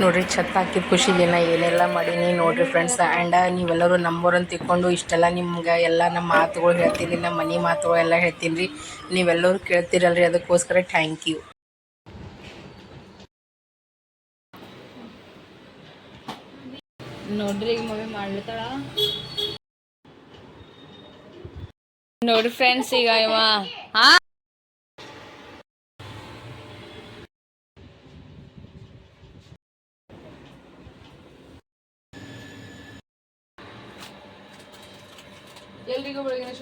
ನೋಡ್ರಿ, ಛತ್ ಹಾಕಿದ ಖುಷಿ ನಾ ಏನೆಲ್ಲ ಮಾಡೀನಿ ನೋಡ್ರಿ ಫ್ರೆಂಡ್ಸ್ ಆ್ಯಂಡ್ ನೀವೆಲ್ಲರೂ ಅಂತ ತಿಕ್ಕೊಂಡು ಇಷ್ಟೆಲ್ಲ ನಿಮ್ಗೆ ಎಲ್ಲ ನಮ್ಮ ಮಾತುಗಳು ಹೇಳ್ತೀನಿ ನಮ್ಮ ಮನೆ ಮಾತುಗಳು ಎಲ್ಲ ಹೇಳ್ತೀನಿ. ರೀ ನೀವೆಲ್ಲರೂ ಕೇಳ್ತೀರಲ್ರಿ, ಅದಕ್ಕೋಸ್ಕರ ಥ್ಯಾಂಕ್ ಯು ನೋಡ್ರಿ ಈಗ ಮಮ್ಮಿ ಮಾಡ್ಲತ್ತಾಳ? ನೋಡ್ರಿ ಫ್ರೆಂಡ್ಸ್ ಈಗ ಇವ. ಹಾ?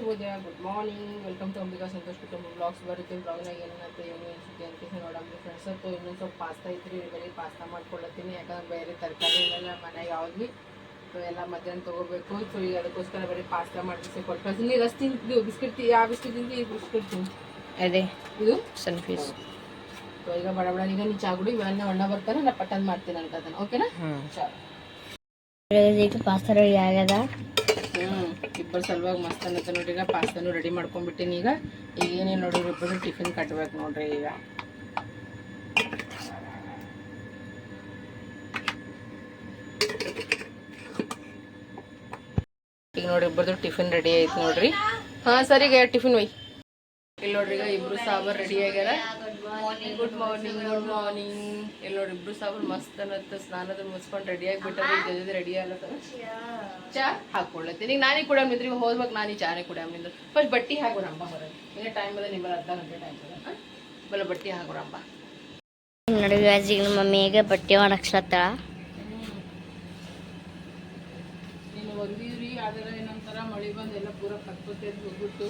ಶುಭೋದಯ good morning welcome to Ambika Santosh ಕುಟುಂಬ ಬ್ಲಾಗ್ಸ್ ಬರುತ್ತೆ ಬ್ಲಾಗ್ನಾಗ ಏನಂತ ಏನು ಅನ್ಸುತ್ತೆ ಅಂತ ನೋಡಂಬ್ರಿ ಫ್ರೆಂಡ್ಸ್ ಅಥವಾ ಇನ್ನೊಂದು ಸ್ವಲ್ಪ ಪಾಸ್ತಾ ಐತ್ರಿ ಬರೀ ಪಾಸ್ತಾ ಮಾಡ್ಕೊಳ್ಳತ್ತೀನಿ ಯಾಕಂದ್ರೆ ಬೇರೆ ತರಕಾರಿ ಎಲ್ಲ ಮನೆಗೆ ಯಾವ್ದು ಭೀ ಸೊ ಎಲ್ಲ ಮಧ್ಯಾಹ್ನ ತೊಗೋಬೇಕು. ಸೊ ಈಗ ಅದಕ್ಕೋಸ್ಕರ ಬರೀ ಪಾಸ್ತಾ ಮಾಡಿಸಿ ಕೊಟ್ಟು ನೀರು ಅಷ್ಟು ತಿಂತಿದ್ದು ಬಿಸ್ಕಿಟ್ ಯಾವ ಬಿಸ್ಕಿಟ್ ತಿಂದು ಈ ಬಿಸ್ಕಿಟ್ ತಿಂದು ಅದೇ. ಇದು? ಸನ್ಫೀಸ್ ಸೊ ಈಗ ಬಡ ಬಡ ಈಗ ನೀ ಚಾ ಕುಡಿ ಇವೆಲ್ಲ ಅಣ್ಣ ಬರ್ತಾರೆ ನಾ ಪಟ್ಟನ್ ಮಾಡ್ತೀನಿ ಅಂತ ಅದನ್ನ. ಓಕೆನಾ ಚಾ. ಈಗ ಪಾಸ್ತಾ ರೆಡಿ ಆಗ್ಯದ ಹ್ಞೂ ಇಬ್ಬರು ಸಲುವಾಗಿ ಮಸ್ತ್ ಅನ್ನತ್ತೆ ನೋಡ್ರಿ ಈಗ ಪಾಸ್ತಾನು ರೆಡಿ ಮಾಡ್ಕೊಂಡ್ಬಿಟ್ಟಿನಿ ಈಗ. ಈಗ ಏನೇನು ನೋಡ್ರಿ ಇಬ್ಬರು ಟಿಫಿನ್ ಕಟ್ಬೇಕು ನೋಡ್ರಿ ಈಗ. ಈಗ ನೋಡಿ ಇಬ್ಬರದು ಟಿಫಿನ್ ರೆಡಿ ಆಯ್ತು ನೋಡ್ರಿ. ಹಾಂ, ಸರಿ ಈಗ ಟಿಫಿನ್ ಒಯ್. ಇಲ್ಲಿ ನೋಡ್ರಿ ಈಗ ಇಬ್ರು ಸಾಂಬಾರ್ ರೆಡಿ ಆಗ್ಯಾರ. ಗುಡ್ ಮಾರ್ನಿಂಗ್ ಗುಡ್ ಮಾರ್ನಿಂಗ್ ಇಲ್ಲಿ ನೋಡ್ರಿ ಇಬ್ರು ಸಾಂಬಾರ್ ಮಸ್ತ್ ಅನ್ನತ್ತ ಸ್ನಾನದ ಮುಸ್ಕೊಂಡು ರೆಡಿ ಆಗಿಬಿಟ್ಟಾರ ಜೊತೆ ರೆಡಿ ಆಗತ್ತ ಚಾ ಹಾಕೊಳ್ಳತ್ತೀನಿ ಈಗ ನಾನೇ ಕೂಡ ನಿಂದ್ರಿ ಹೋದ್ಬೇಕು ನಾನು ಚಾನೇ ಕುಡಿಯಮ್ ನಿಂದ್ರು ಫಸ್ಟ್ ಬಟ್ಟಿ ಹಾಕೋಣಮ್ಮ ಹೊರಗೆ ಇನ್ನೇ ಟೈಮ್ ಅದ ನಿಮ್ಮಲ್ಲಿ ಅರ್ಧ ಗಂಟೆ ಟೈಮ್ ಅದ ಬಲ್ಲ ಬಟ್ಟಿ ಹಾಕೋಣಮ್ಮ ನೋಡಿ ಈಗ ನಮ್ಮ ಮಮ್ಮಿಗೆ ಬಟ್ಟೆ ಒಣಗ್ಸ್ಲತ್ತಾಳ. ನೀನು ಒಗ್ದಿದ್ರಿ ಅದರ ಏನಂತಾರ ಮಳೆ ಬಂದು ಎಲ್ಲ ಪೂರ ಕತ್ಕೊತೈತಿ ಹೋಗ್ಬಿಟ್ಟು.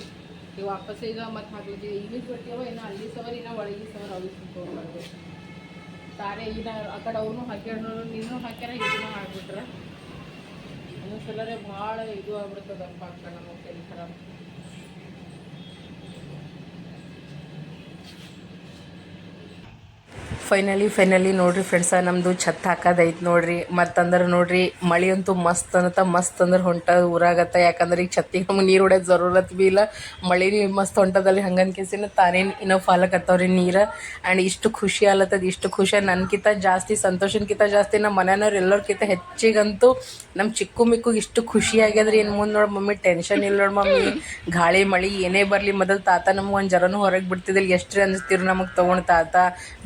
ಈಗ ವಾಪಸ್ ಈಗ ಮತ್ತೆ ಹಾಕ್ಲತ್ತೀವಿ ಈಗಿನ ಬಟ್ಟೆ ಅವ? ಇನ್ನು ಅಲ್ಲಿ ಸವರ್, ಇನ್ನು ಒಳಗಿ ಸವರ್, ಅವ್ರಿಗೆ ತೊಗೊಂಡ್ಬರ್ಬೇಕು ತಾರೆ ಈಗ ಆ ಕಡೆ ಅವನು ಹಾಕ್ಯಾಡ್ರು ನೀನು ಹಾಕ್ಯಾರ ಇದನ್ನು ಹಾಕ್ಬಿಟ್ರೆ. ಇನ್ನೊಂದು ಸಲರೇ ಭಾಳ ಇದು ಆಗ್ಬಿಡ್ತದೆ ದಪ್ಪ ನಮ್ಮ ಖರಾಬ್ ಫೈನಲಿ ಫೈನಲಿ ನೋಡ್ರಿ ಫ್ರೆಂಡ್ಸ ನಮ್ಮದು ಛತ್ ಹಾಕೋದೈತೆ ನೋಡ್ರಿ. ಮತ್ತಂದ್ರೆ ನೋಡ್ರಿ, ಮಳೆ ಅಂತೂ ಮಸ್ತ್ ಅನ್ನತ್ತ, ಮಸ್ತ್ ಅಂದ್ರೆ ಹೊಂಟ ಊರಾಗತ್ತ. ಯಾಕಂದ್ರೆ ಈಗ ಛತ್ತಿಗೆ ನಮ್ಗೆ ನೀರು ಹೊಡೆಯೋದು ಜರೂರತ್ ಬಿ ಇಲ್ಲ. ಮಳೆ ಮಸ್ತ್ ಹೊಂಟದಲ್ಲಿ ಹಂಗನ್ ಕೇಸಿನ ತಾನೇ ಇನ್ನೂ ಫಾಲಕತ್ತವ್ರಿ ನೀರು. ಆ್ಯಂಡ್ ಇಷ್ಟು ಖುಷಿ ಆಲತ್ತದ, ಇಷ್ಟು ಖುಷಿ ನನ್ಕಿಂತ ಜಾಸ್ತಿ, ಸಂತೋಷನ್ಕಿಂತ ಜಾಸ್ತಿ ನಮ್ಮ ಮನೆಯವ್ರು ಎಲ್ಲರ್ಕಿಂತ ಹೆಚ್ಚಿಗಂತೂ ನಮ್ಮ ಚಿಕ್ಕು ಮಿಕ್ಕು ಇಷ್ಟು ಖುಷಿ ಆಗ್ಯದ್ರಿ. ಇನ್ನು ಮುಂದೆ ನೋಡಿ ಮಮ್ಮಿ ಟೆನ್ಷನ್ ಇಲ್ಲ ನೋಡಿ ಮಮ್ಮಿ. ಗಾಳಿ, ಮಳೆ ಏನೇ ಬರಲಿ, ಮೊದಲು ತಾತ ನಮ್ಗೆ ಒಂದು ಜರನೂ ಹೊರಗೆ ಬಿಡ್ತಿದ್ದಿಲ್ಲ. ಎಷ್ಟು ಅನಿಸ್ತಿರು ನಮಗೆ ತೊಗೊಂಡು ತಾತ.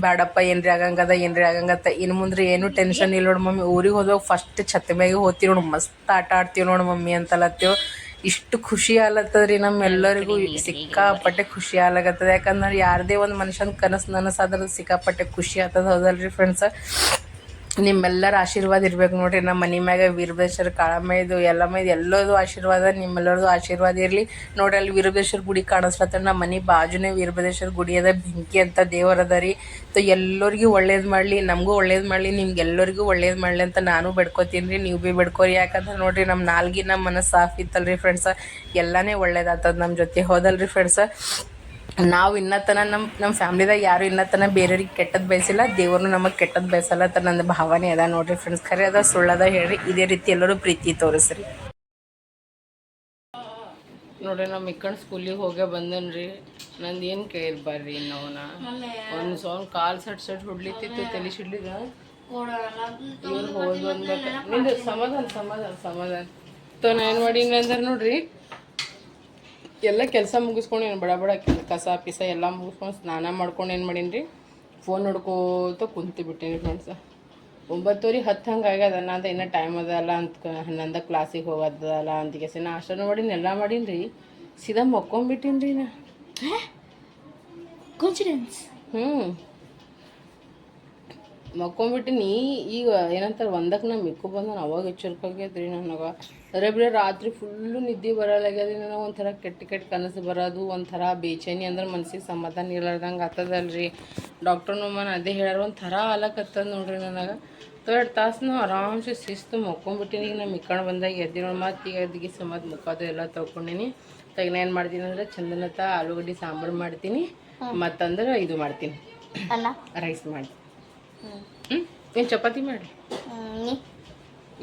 ಬ್ಯಾಡಪ್ಪ ಏನ್ರಿ ಆಗಂಗದ ಏನ್ರಿ ಆಗಂಗತ್ತ ಇನ್ನು ಮುಂದೆ ಏನು ಟೆನ್ಷನ್ ಇಲ್ಲ ನೋಡಿ ಮಮ್ಮಿ. ಊರಿಗೆ ಹೋದಾಗ ಫಸ್ಟ್ ಛತ್ ಮ್ಯಾಗೆ ಹೋಗ್ತೀವಿ ನೋಡಿ ಮಸ್ತ್ ಆಟ ಆಡ್ತೀವಿ ನೋಡಿ ಮಮ್ಮಿ ಅಂತಲತ್ತೇವ್. ಇಷ್ಟು ಖುಷಿ ಆಲತ್ತದ್ರಿ ನಮ್ಮೆಲ್ಲರಿಗೂ. ಸಿಕ್ಕಾಪಟ್ಟೆ ಖುಷಿ ಆಲಾಗತ್ತದ ಯಾಕಂದ್ರೆ ಯಾರದೇ ಒಂದು ಮನುಷ್ಯನ ಕನಸು ನನಸಾದ್ರೆ ಸಿಕ್ಕಾಪಟ್ಟೆ ಖುಷಿ ಆಗ್ತದ. ಹೌದಲ್ರಿ ಫ್ರೆಂಡ್ಸ ನಿಮ್ಮೆಲ್ಲರ ಆಶೀರ್ವಾದ ಇರ್ಬೇಕು ನೋಡ್ರಿ. ನಮ್ಮ ಮನೆ ಮ್ಯಾಗ ವೀರಭದ್ರೇಶ್ವರ ಎಲ್ಲ ಮೈದು ಎಲ್ಲದು ಆಶೀರ್ವಾದ, ನಿಮ್ಮೆಲ್ಲರದು ಆಶೀರ್ವಾದ ಇರಲಿ. ನೋಡ್ರಿ, ಅಲ್ಲಿ ವೀರಭದ್ರೇಶ್ವರ ಗುಡಿ ಕಾಣಿಸ್ಲತ್ತ ನಮ್ಮ ಮನೆ ಬಾಜುನೇ ವೀರಭದ್ರೇಶ್ವರ ಗುಡಿ ಅದ. ಬೆಂಕಿ ಅಂತ ದೇವರ ಅದ ರೀ. ಸೊ ಎಲ್ಲರಿಗೂ ಒಳ್ಳೇದು ಮಾಡಲಿ. ನಮಗೂ ಒಳ್ಳೇದು ಮಾಡಲಿ. ನಿಮ್ಗೆ ಎಲ್ಲರಿಗೂ ಒಳ್ಳೇದು ಮಾಡಲಿ ಅಂತ ನಾನು ಬೆಡ್ಕೋತೀನಿ ರೀ. ನೀವು ಭೀ ಬೆಡ್ಕೋರಿ. ಯಾಕಂದ್ರೆ ನೋಡ್ರಿ, ನಮ್ಮ ನಾಲ್ಗಿ ನಮ್ಮ ಮನಸ್ಸು ಸಾಫ್ ಇತ್ತಲ್ರಿ ಫ್ರೆಂಡ್ಸ ಎಲ್ಲನೇ ಒಳ್ಳೇದಾಗ್ತದೆ ನಮ್ಮ ಜೊತೆ. ಹೋದಲ್ರಿ ಫ್ರೆಂಡ್ಸ ನಾವು ಇನ್ನತನ ನಮ್ಮ ನಮ್ಮ ಫ್ಯಾಮ್ಲಿದಾಗ ಯಾರು ಇನ್ನತನ ಬೇರೆಯವ್ರಿಗೆ ಕೆಟ್ಟದ್ದು ಬಯಸಿಲ್ಲ, ದೇವರು ನಮಗೆ ಕೆಟ್ಟದ್ದು ಬಯಸಲ್ಲ ಅಂತ ನನ್ನ ಭಾವನೆ ಅದ ನೋಡ್ರಿ ಫ್ರೆಂಡ್ಸ್ ಖರೆ ಅದ, ಸುಳ್ಳದ ಹೇಳ್ರಿ. ಇದೇ ರೀತಿ ಎಲ್ಲರೂ ಪ್ರೀತಿ ತೋರಿಸ್ರಿ. ನೋಡ್ರಿ ನಮ್ಮ ಇಕ್ಕಂಡ್ ಸ್ಕೂಲಿಗೆ ಹೋಗೇ ಬಂದನ್ರಿ. ನಂದು ಏನು ಕೇಳಿ ಬರ್ರಿ ಇನ್ನವನ? ಒಂದು ಸೌಂಡ್ ಕಾಲು ಸಟ್ ಸಟ್ ಹುಡ್ಲಿತ್ತಿತ್ತು ತಲೆ ಸಿಡ್ಲಿದ ಇವ್ರು ನಿಂದು ಸಮಾಧಾನ ಸಮಾಧಾನ ಸಮಾಧಾನ. ತೋ ನಾ ಏನು ಮಾಡೀನಿ ಅಂದ್ರೆ ನೋಡ್ರಿ? ಎಲ್ಲ ಕೆಲಸ ಮುಗಿಸ್ಕೊಂಡು ಏನು ಬಡ ಬಡ ಕಸ ಪಿಸ ಎಲ್ಲ ಮುಗಿಸ್ಕೊಂಡು ಸ್ನಾನ ಮಾಡ್ಕೊಂಡು ಏನು ಮಾಡೀನಿ ರೀ ಫೋನ್ ನೋಡ್ಕೋತ ಕುಂತು ಬಿಟ್ಟೀನಿ ಫ್ರೆಂಡ್ಸ ಒಂಬತ್ತುವರೆ ಹತ್ತು ಹಂಗೆ ಆಗ್ಯದ ಅನ್ನೋದು ಇನ್ನೂ ಟೈಮ್ ಅದಲ್ಲ ಅಂತ ಹನ್ನೊಂದ ಕ್ಲಾಸಿಗೆ ಹೋಗೋದಲ್ಲ ಅಂತ ಕೇಸಿ ನಾ ಅಷ್ಟನ್ನು ಮಾಡೀನಿ ಎಲ್ಲ ಮಾಡೀನಿ ರೀ ಸೀದಾ ಮಕ್ಕೊಂಬಿಟ್ಟೀನಿ ರೀ ನಾ ಕಾನ್ಫಿಡೆನ್ಸ್ ಹ್ಞೂ ಮಕ್ಕೊಂಬಿಟ್ಟಿನಿ ಈಗ ಏನಂತಾರೆ ಒಂದಕ್ಕೆ ನಾನು ಮಿಕ್ಕು ಬಂದ ಅವಾಗ ಎಚ್ಚರಿಕೆಗೆದ್ರಿ ನನಗೆ. ಅದ್ರ ಬಿಡ ರಾತ್ರಿ ಫುಲ್ಲು ನಿದ್ದೆ ಬರಲಾಗ್ಯದ್ರಿ ನನಗೆ. ಒಂಥರ ಕೆಟ್ಟ ಕೆಟ್ಟ ಕನಸು ಬರೋದು ಒಂಥರ ಬೇಚೇನಿ ಅಂದ್ರೆ ಮನ್ಸಿಗೆ ಸಮಾಧಾನ ಇರ್ಲಾರ್ದಂಗೆ ಆತದಲ್ರಿ ಡಾಕ್ಟರ್ ನೋಮನ್ ಅದೇ ಹೇಳ್ಯಾರ ಒಂಥರ ಆಲಕತ್ತದ ನೋಡ್ರಿ ನನಗೆ. ಎರಡು ತಾಸು ನಾವು ಆರಾಮ್ಸೆ ಶಿಸ್ತು ಮಕ್ಕೊಂಬಿಟ್ಟಿನಿ ಈಗ ನಾನು ಮಿಕ್ಕೊಂಡು ಬಂದಾಗ ಎದ್ದಿರೋ ಮತ್ತು ಈಗ ಅದಕ್ಕೆ ಸಮಾಧ ಮುಖದ್ದು ಎಲ್ಲ ತೊಗೊಂಡಿನಿ ತಗ ಏನು ಮಾಡ್ತೀನಿ ಅಂದ್ರೆ ಚಂದನತ ಆಲೂಗಡ್ಡೆ ಸಾಂಬಾರು ಮಾಡ್ತೀನಿ. ಮತ್ತಂದ್ರೆ ಇದು ಮಾಡ್ತೀನಿ. ಅಲ್ಲ ರೈಸ್ ಮಾಡಿ ಹ್ಞೂ ಏನು ಚಪಾತಿ ಮಾಡಿ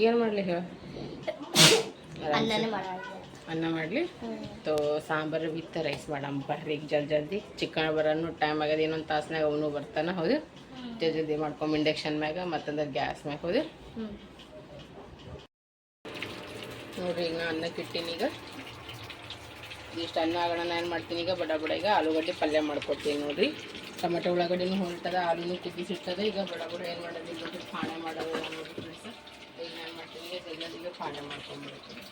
ಏನು ಮಾಡಲಿ ಹೇಳ? ಅನ್ನ ಮಾಡಲಿ? ತೋ ಸಾಂಬಾರು ವಿತ್ ರೈಸ್ ಮಾಡಮ್ಮ ಬರ್ರಿ. ಈಗ ಜಲ್ದಿ ಜಲ್ದಿ ಚಿಕನ್ ಬರೋನು ಟೈಮ್ ಆಗ್ಯದ ಇನ್ನೊಂದು ತಾಸ್ನಾಗ ಅವನು ಬರ್ತಾನೆ ಹೌದು? ಜಲ್ದಿ ಜಲ್ದಿ ಮಾಡ್ಕೊಂಬ ಇಂಡಕ್ಷನ್ ಮ್ಯಾಗ ಮತ್ತಂದ್ರೆ ಗ್ಯಾಸ್ ಮ್ಯಾಗ ಹೌದು? ನೋಡ್ರಿ ಈಗ ನಾ ಅನ್ನಕ್ಕೆ ಇಟ್ಟೀನಿ ಈಗ. ಇಷ್ಟು ಅನ್ನ ಆಗೋಣ ನಾನು ಏನು ಮಾಡ್ತೀನಿ ಈಗ ಬಡ ಬಡ ಈಗ ಆಲೂಗಡ್ಡೆ ಪಲ್ಯ ಮಾಡ್ಕೊಡ್ತೀನಿ ನೋಡ್ರಿ. ಟೊಮೆಟೊ ಉಳ್ಳಾಗಡ್ಡಿನೂ ಹೊಂಟದ ಆಲೂನು ಕುದಿಸಿರ್ತದೆ ಈಗ ಬಡ ಬಡ ಏನು ಮಾಡೋದು ಈಗ ಸ್ವಲ್ಪ ಪಾಣೆ ಮಾಡೋದು ನೋಡ್ರಿ ಫ್ರೆಂಡ್ಸ್ ಈಗ ನಾನು ಮಾಡ್ತೀನಿ ಈಗ ಜಲ್ದಿಗೆ ಪಾಣೆ ಮಾಡ್ಕೊಂಡ್ಬಿಡ್ತೀನಿ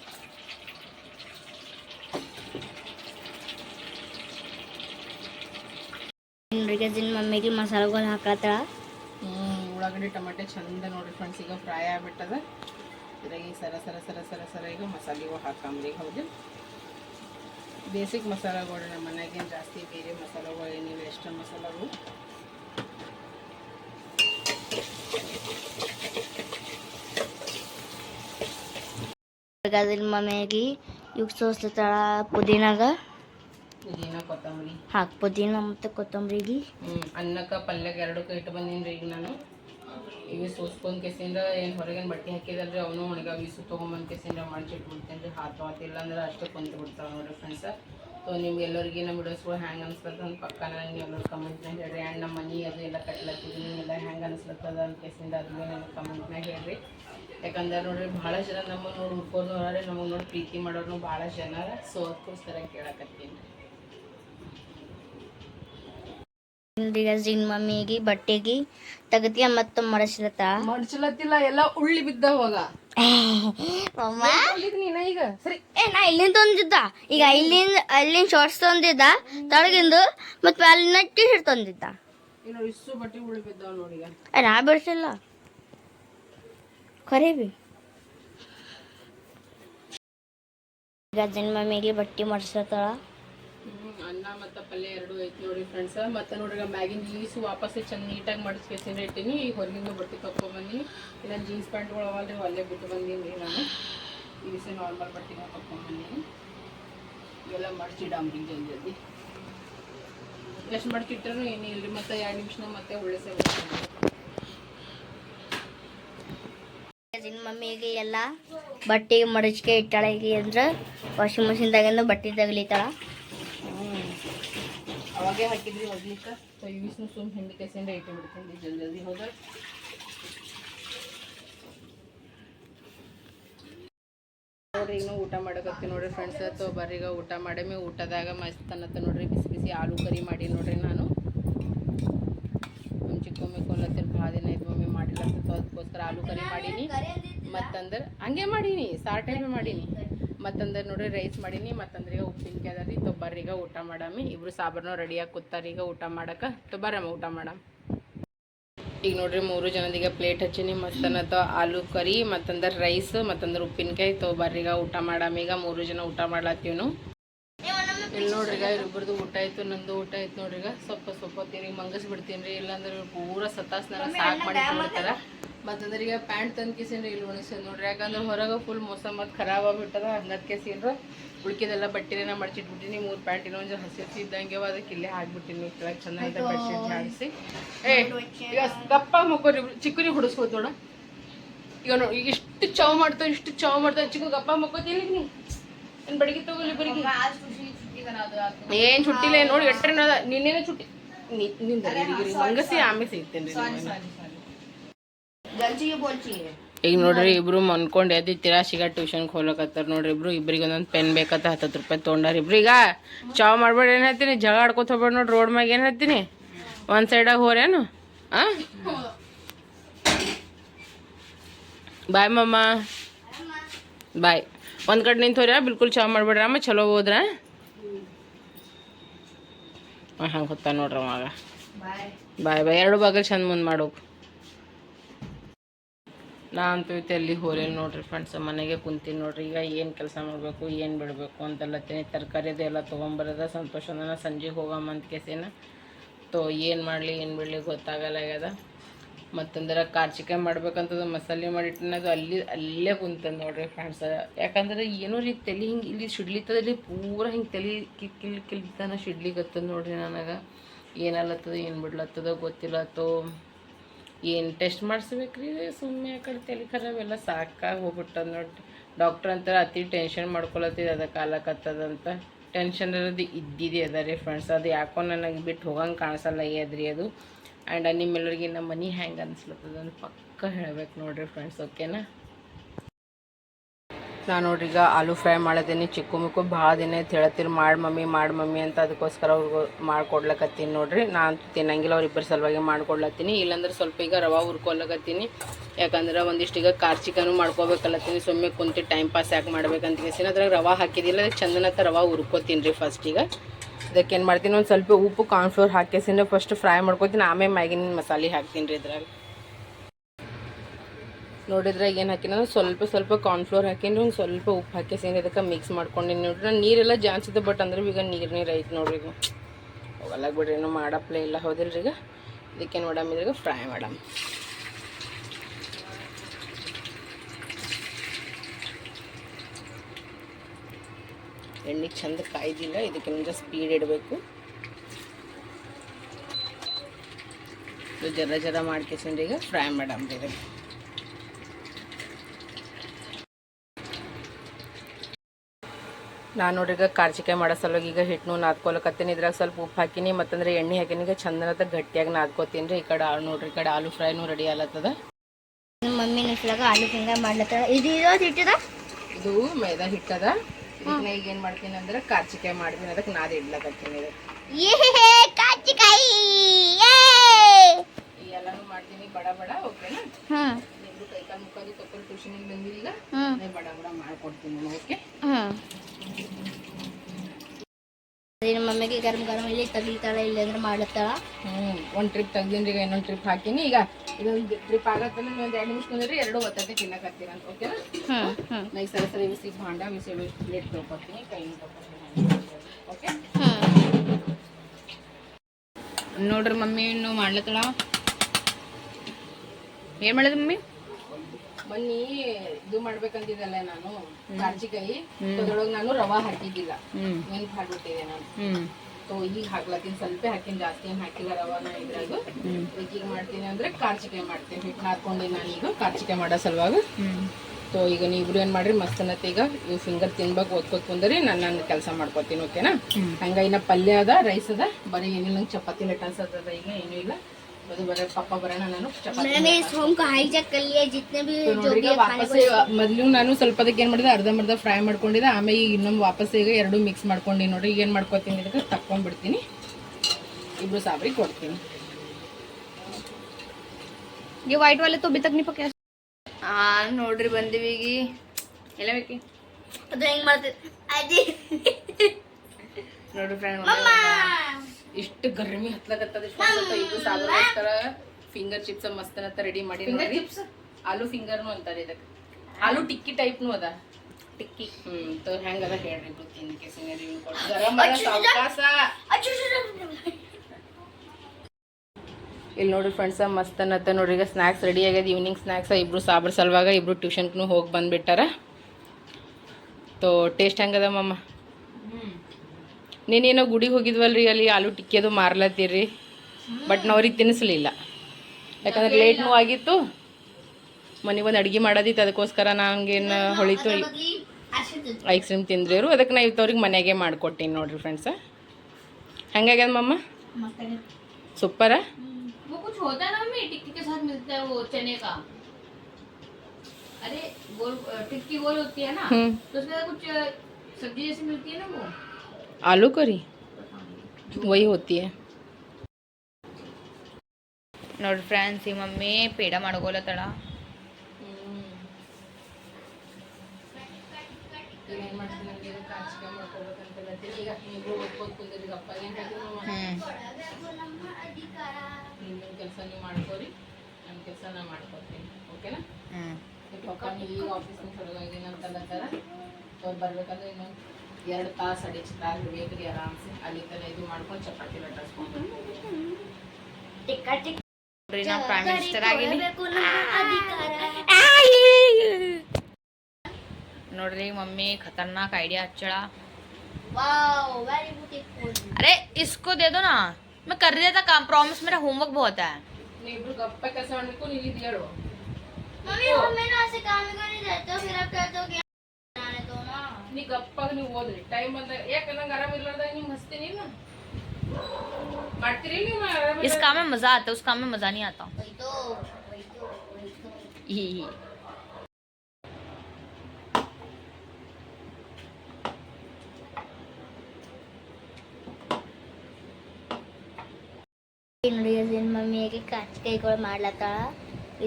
ನೋಡ್ರಿ ಜಿನ್ ಮಮ್ಮಿಗೆ ಮಸಾಲೆಗಳು ಹಾಕತ್ತಾಳ ಹ್ಞೂ ಉಳ್ಳಾಗಡ್ಡಿ ಟೊಮೆಟೊ ಚಂದ ನೋಡ್ರಿ ಫ್ರೆಂಡ್ಸ್ ಈಗ ಫ್ರೈ ಆಗ್ಬಿಟ್ಟದ. ಇದ್ರಾಗ ಈ ಸರ ಸರ ಸರ ಸರ ಸರ ಈಗ ಮಸಾಲೆಗಳು ಹಾಕಂಬ್ರಿ ಹೌದು ಬೇಸಿಕ್ ಮಸಾಲೆಗಳು ನಮ್ಮ ಮನೆಗೇನು ಜಾಸ್ತಿ ಬೇರೆ ಮಸಾಲೆಗಳು ಏನಿಲ್ಲ ಎಷ್ಟು ಮಸಾಲೆಗಳು. ಜಿನ್ ಮಮ್ಮಿಗೆ ಇವಾಗ ಸೋಸ್ತಾಳ ಪುದೀನಾಗ? ಪುದೀನ ಕೊತ್ತಂಬರಿ. ಹಾಕ್ ಪುದೀನ ಮತ್ತು ಕೊತ್ತಂಬರಿಗೆ. ಹ್ಞೂ ಅನ್ನಕ್ಕೆ ಪಲ್ಯಕ್ಕೆ ಎರಡಕ್ಕೂ ಇಟ್ಟು ಬಂದೀನಿ ರೀ ಈಗ ನಾನು. ಇವು ಸೋಸ್ಕೊಂಡ್ ಕೆಸಿಂದ ಏನು ಹೊರಗಿನ ಬಟ್ಟೆ ಹಾಕಿದಲ್ರಿ, ಅವನು ಒಣಗಾವ ಇಸು ತೊಗೊಂಬಂದು ಕೆಸಿಂದ ಮಾಡಿಸಿಟ್ಬಿಡ್ತೇನೆ ರೀ ಹಾತು ಹಾತು ಇಲ್ಲಾಂದ್ರೆ ಅಷ್ಟೇ ಕುಂತು ಬಿಡ್ತಾವೆ ನೋಡ್ರಿ ಫ್ರೆಂಡ್ಸ ಸೊ ನಿಮ್ಗೆ ಎಲ್ಲರಿಗೆ ನಮ್ಮ ವಿಡಿಯೋಸ್ಗಳು ಹ್ಯಾಂಗೆ ಅನ್ಸ್ಲತ್ತದ ಅಂತ ಪಕ್ಕ ನನಗೆ ಎಲ್ಲರೂ ಕಮೆಂಟ್ನಾಗ ಹೇಳ್ರಿ. ಆ್ಯಂಡ್ ನಮ್ಮ ಮನೆ ಅದು ಎಲ್ಲ ಕಟ್ಲತ್ತಿದ್ದೀನಿ ಎಲ್ಲ ಹ್ಯಾಂಗೆ ಅನ್ಸ್ಲತ್ತದ ಅಂತ ಕೆಸಿಂದ ಅದನ್ನ ನನಗೆ ಕಮೆಂಟ್ನಾಗ ಹೇಳ್ರಿ. ಯಾಕಂದ್ರೆ ನೋಡ್ರಿ ಭಾಳ ಜನ ನಮ್ಮ ನೋಡಿ ಹುಡ್ಕೋದು ನಮಗೆ ನೋಡಿ ಪ್ರೀತಿ ಮಾಡೋರು ಭಾಳ ಜನ. ಸೊ ಅದಕ್ಕೋಸ್ಕರ ಕೇಳಕತ್ತೀನಿ. ಜಿನ್ ಮಮ್ಮಿಗೆ ಬಟ್ಟೆಗೆ ತಗತಿಯ ಮತ್ತು ಮಡಸ್ಲತ್ತಾಳ ಮಡಸ್ಲತ್ತಿಲ್ಲ ಎಲ್ಲ ಉಳ್ಳಿ ಬಿದ್ದ ಹೋಗ ಮಮ್ಮ ನೀನ ಈಗ? ಸರಿ. ಏ ನಾ ಇಲ್ಲಿಂದ ತಂದಿದ್ದ. ಈಗ ಇಲ್ಲಿಂದ ಅಲ್ಲಿಂದ ಶಾರ್ಟ್ಸ್ ತಂದಿದ್ದ ತಳಗಿಂದು ಮತ್ತೆ ಅಲ್ಲಿನ ಟಿ ಶರ್ಟ್ ತಂದಿದ್ದ ಇಷ್ಟು ಬಟ್ಟೆ ಉಳ್ಳಿ ಬಿದ್ದಾವ ನೋಡಿ ನಾ ಬಿಡಿಸಿಲ್ಲ. ಕರೀವಿ. ಗಜನ್ ಮಮ್ಮಿಗೆ ಬಟ್ಟೆ ಮಡ್ಸತ್ತಾಳ ಹ್ಮ್, ಅನ್ನ ಮತ್ತು ಪಲ್ಯ ಎರಡು ಐತಿ ನೋಡಿ ಫ್ರೆಂಡ್ಸ್ ಮತ್ತು ನೋಡ್ರಿ ಮ್ಯಾಗಿನ ಜೀನ್ಸ್ ವಾಪಸ್ ಚೆಂದ ನೀಟಾಗಿ ಮಡಿಸ್ಕೇಸಿಂದ ಇಟ್ಟೀನಿ. ಈಗ ಹೊರಗಿಂದ ಬಟ್ಟೆ ತಗೊಂಡ್ಬಂದಿನಿ ಇಲ್ಲ ಜೀನ್ಸ್ ಪ್ಯಾಂಟ್ಗಳು ಅವಲ್ರಿ ಅಲ್ಲೇ ಬಿಟ್ಟು ಬಂದೀನಿ ರೀ ನಾನು. ದಿವಸ ನಾರ್ಮಲ್ ಬಟ್ಟೆನ ತಗೊಂಡ್ಬಂದೀನಿ ಇವೆಲ್ಲ ಮಡ್ಚಿಡಂಬ್ರಿ ಜಲ್ದಿ ಜಲ್ದಿ. ಎಷ್ಟು ಮಡ್ಚಿಟ್ರೂ ಏನೂ ಇಲ್ರಿ, ಮತ್ತು ಎರಡು ನಿಮಿಷನ ಮತ್ತೆ ಉಳಿಸೇ ಜಿನ್ ಮಮ್ಮಿಗೆ ಎಲ್ಲ ಬಟ್ಟೆ ಮಡಚಿಕೆ ಇಟ್ಟಾಳೆ ಅಂದ್ರೆ ವಾಷಿಂಗ್ ಮಷಿನ್ದಾಗಿಂದ ಬಟ್ಟೆ ತಗಲಿತಾಳ ಅವಾಗೇ ಹಾಕಿದ್ರಿ ಒಗ್ಲಿಕ್ಕೆ ಸೊ ಇವಿಸ್ನು ಸುಮ್ ಹಿಂದೆ ಕೆಸಿಂದ ಇಟ್ಟು ಬಿಡ್ತೀನಿ. ಜಲ್ದಿ ಜಲ್ದಿ ಹೋದ ನೋಡ್ರಿ, ಇನ್ನು ಊಟ ಮಾಡಕತ್ತಿ ನೋಡ್ರಿ ಫ್ರೆಂಡ್ಸ್ ಅಥವಾ ಬರ್ರೀಗ ಊಟ ಮಾಡೇಮಿ. ಊಟದಾಗ ಮಸ್ತ್ ಅನ್ನತ್ತ ನೋಡ್ರಿ. ಬಿಸಿ ಬಿಸಿ ಆಲೂ ಕರಿ ಮಾಡಿ ನೋಡ್ರಿ ನಾನು. ನಮ್ಮ ಚಿಕ್ಕಮ್ಮಿ ಕೊಲ್ಲತ್ತಿನ. ಭಾಳ ದಿನ ಇದ್ ಮಮ್ಮಿ ಮಾಡಿಲ್ಲ. ಅದಕ್ಕೋಸ್ಕರ ಆಲೂ ಕರಿ ಮಾಡೀನಿ. ಮತ್ತಂದ್ರೆ ಹಂಗೆ ಮಾಡೀನಿ. ಸಾರ್ ಟೈಮೇ ಮಾಡೀನಿ ಮತ್ತಂದ್ರೆ ನೋಡ್ರಿ ರೈಸ್ ಮಾಡೀನಿ, ಮತ್ತಂದ್ರೆ ಈಗ ಉಪ್ಪಿನಕಾಯಿ ಅದ ರೀ ಈಗ ಊಟ ಮಾಡಮ್ಮಿ ಇಬ್ರು ಸಾಬರ್ನ ರೆಡಿಯಾಗಿ ಕೂತಾರೆ ಈಗ ಊಟ ಮಾಡಕ್ಕೆ ತೊಬ್ಬರಮ್ಮ ಊಟ ಮಾಡಮ್. ಈಗ ನೋಡ್ರಿ ಮೂರು ಜನದೀಗ ಪ್ಲೇಟ್ ಹಚ್ಚೀನಿ. ಅಥವಾ ಆಲೂ ಕರಿ, ಮತ್ತಂದ್ರೆ ರೈಸ್ ಮತ್ತಂದ್ರೆ ಉಪ್ಪಿನಕಾಯಿ. ಈಗ ಊಟ ಮಾಡಾಮಿ. ಈಗ ಮೂರು ಜನ ಊಟ ಮಾಡ್ಲತ್ತೀವಿ ನಾವು ಇಲ್ಲಿ ನೋಡ್ರಿ ಈಗ ಇಬ್ಬರದು ಊಟ ಆಯ್ತು, ನಂದು ಊಟ ಆಯ್ತು ನೋಡ್ರಿ ಈಗ. ಸ್ವಲ್ಪ ಸ್ವಲ್ಪ ತಿರುಗಿ ಮಂಗಸ್ ಬಿಡ್ತೀನಿ ರೀ ಇಲ್ಲಾಂದ್ರೆ ಇವ್ರು ಪೂರ ಸತಾಸ್ ಸಾಕು ಮಾಡಿ ಬಿಡ್ತಾರ ಮತ್ತಂದ್ರೆ ಈಗ ಪ್ಯಾಂಟ್ ತಂದು ಕಿಸಿನ್ರಿ ಇಲ್ಲಿ ಒಣಗಿಸೋದು ನೋಡ್ರಿ. ಯಾಕಂದ್ರೆ ಹೊರಗೆ ಫುಲ್ ಮೋಸ ಮತ್ತು ಖರಾಬ್ ಆಗಿಬಿಟ್ಟದ ಹಂಗದ್ ಕೆಸಿನ್ರ ಉಳ್ಕಿದೆಲ್ಲ ಬಟ್ಟೆನ ಮಡಚಿಟ್ಬಿಟ್ಟಿನಿ ಮೂರು ಪ್ಯಾಂಟ್ ಇನ್ನೊಂದು ಹಸಿ ಇದ್ದಂಗೆ ಅದಕ್ಕೆ ಇಲ್ಲೇ ಹಾಕ್ಬಿಟ್ಟಿನಿ ಕೆಳಗೆ ಚೆನ್ನಾಗಿ ಬೆಡ್ಶೀಟ್ ಹಾಕಿಸಿ. ಏ ಈಗ ಗಪ್ಪ ಮಕ್ಕೋರಿ ಚಿಕ್ಕನಿಗೆ ಹುಡಿಸ್ಬೋದು ನೋಡ. ಈಗ ನೋಡಿ ಈಗ ಇಷ್ಟು ಚಾವ್ ಮಾಡ್ತಾವೆ ಇಷ್ಟು ಚಾವ್ ಮಾಡ್ತಾವೆ ಚಿಕ್ಕ ಗಪ್ಪ ಮಕ್ಕೋತಿಲ್ಲ ನೀ? ಏನು ಬಡಿಗೆ ತಗೋಲಿ ಬರಿಗೆ ಏನ್ ಚುಟ್ಟಿಲ್ಲ ನೋಡಿ ಎಟ್ರೆ ಅದ ನಿನ್ನೇನೆ ಚುಟ್ಟಿ ನಿಂದ ಹಂಗಸಿ ಆಮೇಲೆ ಸಿಗ್ತೇನೆ ಈಗ ನೋಡ್ರಿ ಇಬ್ರು ಮನ್ಕೊಂಡು ಎದ್ದು ತಿರಾಶಿಗ ಟ್ಯೂಷನ್ಗೆ ಹೋಗ್ಲಕತ್ತಾರ ನೋಡ್ರಿ ಇಬ್ರು. ಇಬ್ರಿಗೆ ಒಂದೊಂದು ಪೆನ್ ಬೇಕತ್ತ ಹತ್ತತ್ತು ರೂಪಾಯಿ ತೊಗೊಂಡಾರ ಇಬ್ರು. ಈಗ ಚಾವ್ ಮಾಡ್ಬೇಡ ಏನು ಹೇಳ್ತೀನಿ? ಜಗಳ ಆಡ್ಕೊತ ಹೋಗ್ಬೇಡ ನೋಡಿ ರೋಡ್ ಮ್ಯಾಗ ಏನು ಹೇಳ್ತೀನಿ? ಒಂದು ಸೈಡಾಗ ಹೋರೇನು ಹಾಂ ಬಾಯ್ ಮಮ್ಮ ಬಾಯ್. ಒಂದು ಕಡೆ ನಿಂತು ಹೋರ್ಯಾ? ಬಿಲ್ಕುಲ್ ಚಾವ್ ಮಾಡ್ಬೇಡ್ರಿ ಅಮ್ಮ. ಚಲೋ ಹೋದ್ರ? ಹಂಗೆ ಹೊತ್ತ ನೋಡ್ರಿ ಅವಾಗ ಬಾಯ್. ಬಾಯ್ ಎರಡು ಬಾಗಲ್ ಚಂದ ಮುಂದೆ ಮಾಡೋಕು ನಾ ಅಂತೂ ಐತೆ ಅಲ್ಲಿ ಹೋರೇನು ನೋಡ್ರಿ ಫ್ರೆಂಡ್ಸ್ ಮನೆಗೆ ಕುಂತೀನಿ ನೋಡ್ರಿ. ಈಗ ಏನು ಕೆಲಸ ಮಾಡಬೇಕು, ಏನು ಬಿಡಬೇಕು ಅಂತೆಲ್ಲತ್ತೀನಿ ತರಕಾರಿ ಅದೆಲ್ಲ ತೊಗೊಂಬರೋದ. ಸಂತೋಷ ನಾನು ಸಂಜೆ ಹೋಗಮ್ಮ ಅಂತ ಕೇಸಿನ. ತೋ, ಏನು ಮಾಡಲಿ, ಏನು ಬಿಡಲಿ ಗೊತ್ತಾಗಲ್ಲ ಆಗ್ಯದ. ಮತ್ತಂದ್ರೆ ಕಾರ್ ಚಿಕನ್ ಮಾಡ್ಬೇಕಂತದ ಮಸಾಲೆ ಮಾಡಿಟ್ಟಿನದು ಅಲ್ಲಿ, ಅಲ್ಲೇ ಕುಂತಂದು ನೋಡ್ರಿ ಫ್ರೆಂಡ್ಸ್ ಯಾಕಂದ್ರೆ ಏನೋ ರೀ ತಲೆ ಹಿಂಗೆ, ಇಲ್ಲಿ ಸಿಡ್ಲಿತ್ತದಲ್ಲಿ ಪೂರ ಹಿಂಗೆ ತಲೆ ಕಿಲ್ ಕಿಲ್ ಕಿಲ್ತನ ಸಿಡ್ಲಿಕತ್ತದ ನೋಡ್ರಿ ನನಗೆ. ಏನಲ್ಲತ್ತದ ಏನು ಬಿಡ್ಲತ್ತದ ಗೊತ್ತಿಲ್ಲತ್ತೋ ಏನು ಟೆಸ್ಟ್ ಮಾಡಿಸ್ಬೇಕ್ರಿ ಸುಮ್ಮನೆ ಆ ಕಡೆ ತಲೆ ಖರಾಬ್ ಎಲ್ಲ ಸಾಕಾಗಿ ಹೋಗ್ಬಿಟ್ಟದ ನೋಡಿ. ಡಾಕ್ಟ್ರ್ ಅಂತಾರೆ ಅತಿ ಟೆನ್ಷನ್ ಮಾಡ್ಕೊಳತ್ತಿದ ಅದಕ್ಕೆ ಕಾಲಕತ್ತದಂತ ಟೆನ್ಷನ್ ಇರೋದು ಇದ್ದಿದೆ ಅದ ರೀ ಫ್ರೆಂಡ್ಸ್ ಅದು ಯಾಕೋ ನನಗೆ ಬಿಟ್ಟು ಹೋಗಂಗೆ ಕಾಣಿಸಲ್ಲ ಏದ್ರಿ ಅದು. ಆ್ಯಂಡ್ ನಿಮ್ಮೆಲ್ಲರಿಗೆ ನಮ್ಮ ಮನೆ ಹೆಂಗೆ ಅನಿಸ್ಲತ್ತದ ಅಂತ ಪಕ್ಕ ಹೇಳ್ಬೇಕು ನೋಡಿರಿ ಫ್ರೆಂಡ್ಸ್ ಓಕೆನಾ ನಾನು ನೋಡ್ರಿ ಈಗ ಆಲೂ ಫ್ರೈ ಮಾಡಿದ್ದೀನಿ ಚಿಕ್ಕು ಮಿಕ್ಕು ಭಾಳ ದಿನ ಐತೆ ಹೇಳತ್ತೀರಿ, ಮಾಡಿ ಮಮ್ಮಿ ಮಾಡಿ ಮಮ್ಮಿ ಅಂತ ಅದಕ್ಕೋಸ್ಕರ ಅವ್ರಿಗೆ ಮಾಡ್ಕೊಡ್ಲಕತ್ತೀನಿ ನೋಡ್ರಿ. ನಾನು ತಿನ್ನಂಗಿಲ್ಲ ಅವ್ರಿಬ್ಬರ ಸಲುವಾಗಿ ಮಾಡ್ಕೊಡ್ಲತ್ತೀನಿ. ಇಲ್ಲಾಂದ್ರೆ ಸ್ವಲ್ಪ ಈಗ ರವೆ ಹುರ್ಕೊಲ್ಲಕತ್ತೀನಿ ಯಾಕಂದ್ರೆ ಒಂದಿಷ್ಟು ಈಗ ಕಾರ್ ಚಿಕನು ಮಾಡ್ಕೋಬೇಕಲ್ಲತ್ತೀನಿ. ಸುಮ್ಮನೆ ಕುಂತು ಟೈಮ್ ಪಾಸ್ ಯಾಕೆ ಮಾಡ್ಬೇಕಂತ ಕೇಸಿನ ಅದ್ರಾಗ ರವೆ ಹಾಕಿದಿಲ್ಲ ಚಂದನತ್ತ ರವೆ ಹುರ್ಕೋತೀನಿ ರೀ ಫಸ್ಟ್ ಈಗ. ಅದಕ್ಕೆ ಏನು ಮಾಡ್ತೀನಿ, ಒಂದು ಸ್ವಲ್ಪ ಉಪ್ಪು ಕಾರ್ನ್ಫ್ಲೋರ್ ಹಾಕಿಸಿಂದ ಫಸ್ಟ್ ಫ್ರೈ ಮಾಡ್ಕೊತೀನಿ. ಆಮೇಲೆ ಮ್ಯಾಗಿನ ಮಸಾಲೆ ಹಾಕ್ತೀನಿ ರೀ ಇದ್ರಾಗ. ನೋಡಿದ್ರೆ ಏನು ಹಾಕಿನ ಸ್ವಲ್ಪ ಸ್ವಲ್ಪ ಕಾರ್ನ್ಫ್ಲೋರ್ ಹಾಕಿನಿ ಒಂದು ಸ್ವಲ್ಪ ಉಪ್ಪು ಹಾಕಿ ಅದಕ್ಕೆ ಮಿಕ್ಸ್ ಮಾಡ್ಕೊಂಡಿನಿ ನೋಡ್ರಿ. ನೀರೆಲ್ಲ ಜಾನ್ಸಿದೆ ಬಟ್ ಅಂದ್ರೆ ಈಗ ನೀರು ನೀರು ಐತೆ ನೋಡ್ರಿ ಈಗ. ಹೋಗಲ್ಲ ಬಿಡ್ರಿ ಏನೋ ಮಾಡಪ್ಲೇ ಇಲ್ಲ, ಹೌದಿಲ್ರಿ ಈಗ? ಇದಕ್ಕೇನು ಮಾಡಮ್ ಇದ್ರಾಗ? ಫ್ರೈ ಮಾಡಮ್. ಎಣ್ಣೆ ಚಂದ ಕಾಯ್ದಿಲ್ಲ, ಇದಕ್ಕೆ ಒಂದು ಸ್ಪೀಡ್ ಇಡಬೇಕು. ಇದು ಜರ ಜರ ಮಾಡ್ಕೇಸಿಂದ್ರೆ ಈಗ ಫ್ರೈ ಮಾಡಮ್ ನಾನು ನೋಡ್ರಿ ಈಗ ಕಾರ್ಚಿಕಾಯಿ ಮಾಡೋ ಸಲುವಾಗಿ ಈಗ ಹಿಟ್ಟು ನಾದ್ಕೊಲಕತ್ತೀನಿ ಇದ್ರಾಗ ಸ್ವಲ್ಪ ಉಪ್ಪು ಹಾಕಿನಿ ಮತ್ತಂದ್ರೆ ಎಣ್ಣೆ ಹಾಕಿನಿ. ಈಗ ಚಂದನದ ಗಟ್ಟಿಯಾಗಿ ನಾದ್ಕೋತೀನಿ ರೀ. ಈ ಕಡೆ ನೋಡ್ರಿ ಈ ಕಡೆ ಆಲೂ ಫ್ರೈನು ರೆಡಿ ಆಲತ್ತದ. ನಮ್ಮ ಮಮ್ಮಿ ನಿಸ್ಲಾಗ ಆಲೂ ಫಿಂಗರ್ ಮಾಡ್ಲತ್ತದ ಇದು ಹಿಟ್ಟದ ಇದು ಮೈದಾ ಹಿಟ್ಟದ ಇದನ್ನ ಈಗ ಏನು ಮಾಡ್ತೀನಿ ಅಂದ್ರೆ ಕಾರ್ಚಿಕಾಯಿ ಮಾಡ್ತೀನಿ. ಅದಕ್ಕೆ ನಾದ್ ಇಡ್ಲಕತ್ತೀನಿ ಈ ಎಲ್ಲಾನು ಮಾಡ್ತೀನಿ. ಬಡ ಬಡ ಓಕೆನಾ ಹ್ಮ್. ನಿಮ್ದು ತಕೊಂಡು ಟ್ಯೂಷನಿಗೆ ಬಂದಿರಿ ಹ್ಮ್. ಅದೇ ಬಡ ಬಡ ಮಾಡ್ಕೊಡ್ತೀನಿ ಓಕೆ ಅದೇ ನಮ್ಮ ಮಮ್ಮಿಗೆ ಗರಂ ಗರಂ ಇಲ್ಲಿ ತಗಿತಾಳ ಇಲ್ಲ ಅಂದ್ರೆ ಮಾಡ್ಲತ್ತಾಳ. ಹ್ಞೂ ಒಂದು ಟ್ರಿಪ್ ತೆಗ್ದಿನ್ರಿ ಈಗ ಇನ್ನೊಂದು ಟ್ರಿಪ್ ಹಾಕಿನಿ. ಈಗ ಇದೊಂದು ಟ್ರಿಪ್ ಆಗತ್ತಂದ್ರೆ ಒಂದು ಎರಡು ನಿಮಿಷ ಕುಂದ್ರಿ ಎರಡು ಒತ್ತತೆ ತಿನ್ನಕತ್ತೀರ ಅಂತ ಓಕೆನಾ ಹ್ಮ್ ಹ್ಮ್. ನಾ ಈ ಸರಿ ಸರಿ ಬಿಸಿ ಭಾಂಡ ಬಿಸಿ ಪ್ಲೇಟ್ ತೊಗೊತೀನಿ ಕೈ ತೊಗೊತೀನಿ ಓಕೆ ನೋಡ್ರಿ ಮಮ್ಮಿ ಇನ್ನು ಮಾಡ್ಲತ್ತಳ? ಏನು ಮಾಡಿದ ಮಮ್ಮಿ? ಬನ್ನಿ ಇದು ಮಾಡ್ಬೇಕಂತಿದ್ದಲ್ಲ ನಾನು ಕಾಜಿಕಾಯಿ ಅದ್ರೊಳಗೆ ನಾನು ರವಾ ಹಾಕಿದ್ದಿಲ್ಲ. ನೆನ್ಪು ಹಾಕ್ಬಿಟ್ಟಿದೆ ನಾನು. ಸೊ ಈಗ ಹಾಕ್ಲತ್ತೀನಿ ಸ್ವಲ್ಪ ಹಾಕಿನ ಜಾಸ್ತಿ ಏನು ಹಾಕಿಲ್ಲ ರವಾನ ಇದ್ರಾಗ. ಈಗ ಮಾಡ್ತೀನಿ ಅಂದ್ರೆ ಕಾರ್ಚಿಕಾಯಿ ಮಾಡ್ತೀನಿ. ಹಿಟ್ಟು ಹಾಕೊಂಡಿ ನಾನು ಈಗ ಕಾರ್ಚಿಕಾಯಿ ಮಾಡೋ ಸಲುವಾಗ. ಸೊ ಈಗ ನೀವು ಏನು ಮಾಡ್ರಿ ಮಸ್ತ್ ಅನ್ನತ್ತೆ ಈಗ. ಇವು ಫಿಂಗರ್ ತಿನ್ಬೇಕು ಓದ್ಕೋತ ಕುಂದ್ರಿ ನಾನು ನನ್ನ ಕೆಲಸ ಮಾಡ್ಕೋತೀನಿ ಓಕೆನಾ ಹಂಗ ಇನ್ನ ಪಲ್ಯ ಅದ ರೈಸ್ ಅದ. ಬರೀ ಏನಿಲ್ಲ ನಂಗೆ ಚಪಾತಿ ಲಟಾಸ್ ಅದ ಈಗ ಏನೂ ಇಲ್ಲ. ಅದು ಬರೀ ಪಪ್ಪ ಬರೋಣ ನಾನು ಚಪಾತಿ मैंने इस होम को हाईजैक कर लिया जितने भी ಸೊ जो ನೋಡ್ರಿ भी ಈಗ है खाने ವಾಪಸ್ ಮೊದ್ಲು ನಾನು ಸ್ವಲ್ಪ ಅದಕ್ಕೆ ಏನ್ ಮಾಡಿದೆ ಅರ್ಧಂಬರ್ಧ ಫ್ರೈ ಮಾಡ್ಕೊಂಡಿದ್ದೆ ಆಮೇಲೆ ಈಗ ಇನ್ನೊಂದು ವಾಪಸ್ ಈಗ ಎರಡು ಮಿಕ್ಸ್ ಮಾಡ್ಕೊಂಡು ನೋಡ್ರಿ ಈಗ ಏನ್ ಮಾಡ್ಕೊತೀನಿ ಇದಕ್ಕೆ ತಕ್ಕೊಂಡ್ಬಿಡ್ತೀನಿ ಇಬ್ರು ಸಾಬ್ರಿ ಕೊಡ್ತೀನಿ ये व्हाइट वाले तो अभी तक नहीं पके ಆ ನೋಡ್ರಿ ಬಂದಿವಿ ಈಗ ಎಲ್ಲ ಬೇಕಿ ಅದು ಹೆಂಗ್ ಮಾಡ್ತೀವಿ ಅಜ್ಜಿ ನೋಡ್ರಿ ಫ್ರೆಂಡ್ ಇಷ್ಟು ಗರ್ಮಿ ಹತ್ಲಕತ್ತದ ಇದು ಸಾಬ್ರಿಗೋಸ್ಕರ ಫಿಂಗರ್ ಚಿಪ್ಸ್ ಮಸ್ತ್ ಅಂತ ರೆಡಿ ಮಾಡಿ ಚಿಪ್ಸ್ ಆಲೂ ಫಿಂಗರ್ನು ಅಂತಾರೆ ಇದಕ್ಕೆ ಆಲೂ ಟಿಕ್ಕಿ ಟೈಪ್ನು ಅದ. ಟಿಕ್ಕಿ. ಹ್ಮ್ ತೋ ಹೆಂಗದ ಹೇಳ್ರಿ ಗೊತ್ತಿನ ಕೇಸಿನ ರಿವ್ಯೂ ಕೊಟ್ಟು ಗರಂ ಅದ ಸಾವ್ಕಾಸ. ಇಲ್ಲಿ ನೋಡ್ರಿ ಫ್ರೆಂಡ್ಸ ಮಸ್ತ್ ಅನ್ನತ್ತ ನೋಡ್ರಿ. ಈಗ ಸ್ನ್ಯಾಕ್ಸ್ ರೆಡಿ ಆಗ್ಯದ. ಈವ್ನಿಂಗ್ ಸ್ನ್ಯಾಕ್ಸ್ ಇಬ್ರು ಸಾಬ್ರ ಸಲುವಾಗ ಇಬ್ರು ಟ್ಯೂಷನ್ಗೂ ಹೋಗಿ ಬಂದ್ಬಿಟ್ಟಾರ. ತೋ ಟೇಸ್ಟ್ ಹೆಂಗದ ಮಮ್ಮ ನೀನೇನೋ ಗುಡಿಗೆ ಹೋಗಿದ್ವಲ್ರಿ ಅಲ್ಲಿ ಆಲೂ ಟಿಕ್ಕಿ ಅದು ಮಾರ್ಲತ್ತೀರಿ ಬಟ್ ನಾವ್ರಿಗೆ ತಿನ್ನಿಸ್ಲಿಲ್ಲ ಯಾಕಂದ್ರೆ ಲೇಟ್ನೂ ಆಗಿತ್ತು ಮನೆಗೆ ಒಂದು ಅಡುಗೆ ಮಾಡೋದಿತ್ತು ಅದಕ್ಕೋಸ್ಕರ ನಂಗೇನು ಹೊಳಿತು ಐಸ್ ಕ್ರೀಮ್ ತಿಂದ್ರಿರು ಅದಕ್ಕೆ ನಾ ಇವತ್ತವ್ರಿಗೆ ಮನೆಗೆ ಮಾಡಿಕೊಟ್ಟೀನಿ ನೋಡ್ರಿ ಫ್ರೆಂಡ್ಸ ಹೆಂಗಾಗ್ಯದ ಮಮ್ಮ ಸೂಪರ वो आलू करी वही होती है ನೋಡಿ ಫ್ರೆಂಡ್ಸ್ ಈ ಮಮ್ಮಿ ಪೇಡ ಮಾಡ್ಕೊಲತ್ತಳ ಹ್ಮ್ ಕೆಲಸ ನೀವು ಮಾಡ್ಕೋರಿ ನನ್ನ ಕೆಲಸ ನಾ ಮಾಡ್ಕೊತೀನಿ ಓಕೆನಾ ಹ್ಮ್ ಪಪ್ಪ ಈಗ ಆಫೀಸ್ನ ಸಲುವಾಗಿ ಅಂತಲ್ಲತ್ತಾರ ಅವ್ರು ಬರ್ಬೇಕಾದ್ರೆ ಇನ್ನೊಂದು ಎರಡು ತಾಸು ಅಡಿ ತಾಸು ಬೇಕ್ರಿ ಆರಾಮ್ಸೆ ಅಲ್ಲಿ ತನಕ ಇದು ಮಾಡ್ಕೊಂಡು ಚಪಾತಿ ಲಟ್ಟಿಸ್ಕೊಂಡು ಟಿಕ್ಕ ಟಿಕ್ಕ ನೋಡ್ರಿ ನಾ ಪ್ರೈಮ್ ಮಿನಿಸ್ಟರ್ ಆಗಿನಿ ನೋಡ್ರಿ ಮಮ್ಮಿ ಖತರ್ನಾಕ್ ಐಡಿಯಾ ಹಚ್ಚಳ वाओ वेरी ब्यूटीफुल अरे इसको दे दो ना मैं कर देता काम प्रॉमिस मेरा होमवर्क बहुत है ನೀವಿಬ್ರು ಗಪ್ಪ ಕೆಲಸ ಮಾಡಬೇಕು ನೀವು ಇದು ಹೇಳು मम्मी हमें ना ऐसे काम ही नहीं देते हो फिर आप कहते हो कि बनाने दो ना ನೀ ಗಪ್ಪಾಗ ನೀವು ಓದ್ರಿ ಟೈಮ್ ಬಂದಾಗ ಯಾಕೆ ನಂಗೆ ಆರಾಮ ಇರ್ಲಾರ್ದಾಗ ನಿಮ್ಗೆ ಹಚ್ತೀನಿ ಇಲ್ಲ ಮಾಡ್ತೀರಿ ನೀವು इस काम में मजा आता है उस काम में मजा नहीं आता ही ही ನೋಡಿ ಅದೇನ್ ಮಮ್ಮಿಯಾಗೆ ಕೈಗಳು ಮಾಡ್ಲತ್ತಾಳ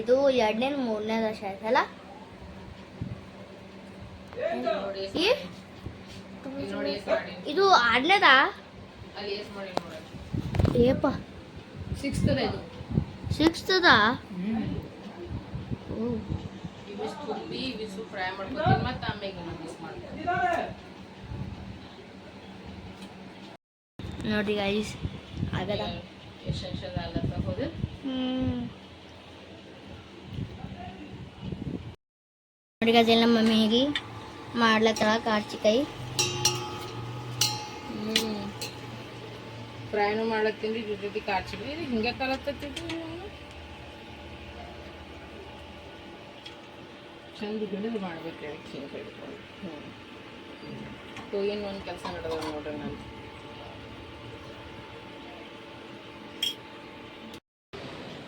ಇದು ಎರಡನೇ ಮೂರನೇ ವರ್ಷ ಆಯ್ತಲ್ಲ ಈ? ನೋಡಿ ಎಷ್ಟ್ ಮಾಡಿ ಇದು ನೋಡಿ ಏಪ ಸಿಕ್ಸ್ತದಾ ಆಮೇಲೆ ಇನ್ನೊಂದು ಮಾಡ್ತೀನಿ ನೋಡಿ ಗೈಸ್ ಆಗದ ಮಮ್ಮಿ ಎಷ್ಟದ ಮಾಡ್ಲತ್ತಾಳ ಕಾರ್ಚಿಕಾಯಿ ಹ್ಞೂ ಫ್ರೈನು ಮಾಡ್ಲತ್ತೀನಿ ರೀ ಜೊತೆ ಕಾರ್ಚಿಕಾಯಿ ಇದು ಹಿಂಗೆ ಕಲತ್ತತ್ತಿದ್ದು ಚಂದ ಹಿಡಿದು ಮಾಡ್ಬೇಕು ಹೇಳಿ ಹಿಂಗೆ ಹಿಡ್ಕೊಂಡು ಹ್ಞೂ ಏನು ಒಂದು ಕೆಲಸ ನಡೆದ ನೋಡ್ರಿ ನಾನು.